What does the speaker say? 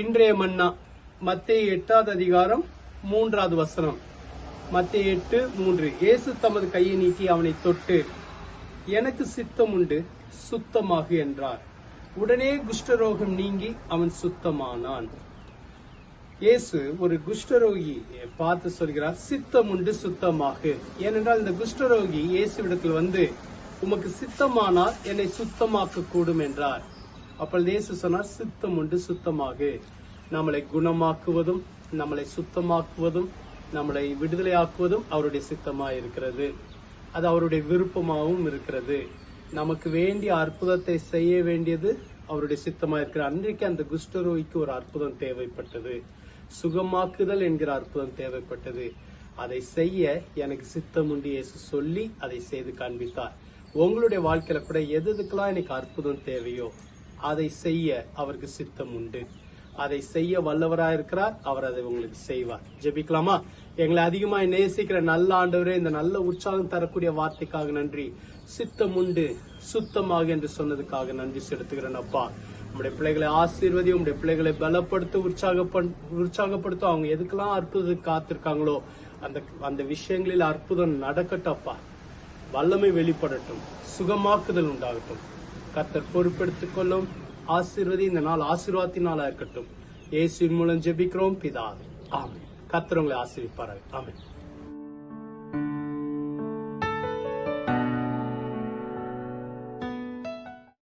இன்றைய மன்னா மத்திய எட்டாவது அதிகாரம் மூன்றாவது வசனம். மத்திய எட்டு மூன்று. இயேசு தமது கையை நீட்டி அவனை தொட்டு எனக்கு சித்தம் உண்டு சுத்தமாகு என்றார். உடனே குஷ்டரோகம் நீங்கி அவன் சுத்தமானான். இயேசு ஒரு குஷ்டரோகி பார்த்து சொல்கிறார் சித்தம் உண்டு சுத்தமாக. ஏனென்றால் இந்த குஷ்டரோகி இயேசுவிடத்தில் வந்து உமக்கு சித்தமானால் என்னை சுத்தமாக்க கூடும் என்றார். அப்பொழுது இயேசு சொன்னார் சித்தம் உண்டு சுத்தமாக. நம்மளை குணமாக்குவதும் நம்மளை சுத்தமாக்குவதும் நம்மளை விடுதலையாக்குவதும் அவருடைய சித்தமா இருக்கிறது. அது அவருடைய விருப்பமாகவும் இருக்கிறது. நமக்கு வேண்டிய அற்புதத்தை செய்ய வேண்டியது அவருடைய சித்தமா இருக்கிற அன்றைக்கு அந்த குஷ்டரோய்க்கு ஒரு அற்புதம் தேவைப்பட்டது. சுகமாக்குதல் என்கிற அற்புதம் தேவைப்பட்டது. அதை செய்ய எனக்கு சித்தம் உண்டு இயேசு சொல்லி அதை செய்து காண்பித்தார். உங்களுடைய வாழ்க்கையில கூட எது எதுக்கெல்லாம் எனக்கு அற்புதம் தேவையோ அதை செய்ய அவருக்கு சித்தம் உண்டு. அதை செய்ய வல்லவராக இருக்கிறார் அவர் அதை உங்களுக்கு செய்வார். ஜெபிக்கலாமா? எங்களை அதிகமாக நேசிக்கிற நல்ல ஆண்டவரே இந்த நல்ல உற்சாகம் தரக்கூடிய வார்த்தைக்காக நன்றி. சித்தம் உண்டு சுத்தமாக என்று சொன்னதுக்காக நன்றி செலுத்துகிறேன் அப்பா. உங்களுடைய பிள்ளைகளை ஆசீர்வதி உங்களுடைய பிள்ளைகளை பலப்படுத்த உற்சாகப்படு உற்சாகப்படுத்தும். அவங்க எதுக்கெல்லாம் அற்புதத்துக்கு காத்திருக்காங்களோ அந்த அந்த விஷயங்களில் அற்புதம் நடக்கட்டப்பா வல்லமை வெளிப்படட்டும். சுகமாக்குதல் உண்டாகட்டும். கர்த்தர் பொறுப்பெடுத்துக் கொள்ளும் ஆசீர்வதி இந்த நாள் ஆசீர்வாதத்தின் இருக்கட்டும். இயேசு மூலம் ஜெபிக்கிறோம் பிதாவே. ஆமே கர்த்தர் உங்களை ஆசீர்விப்பார்கள் ஆமே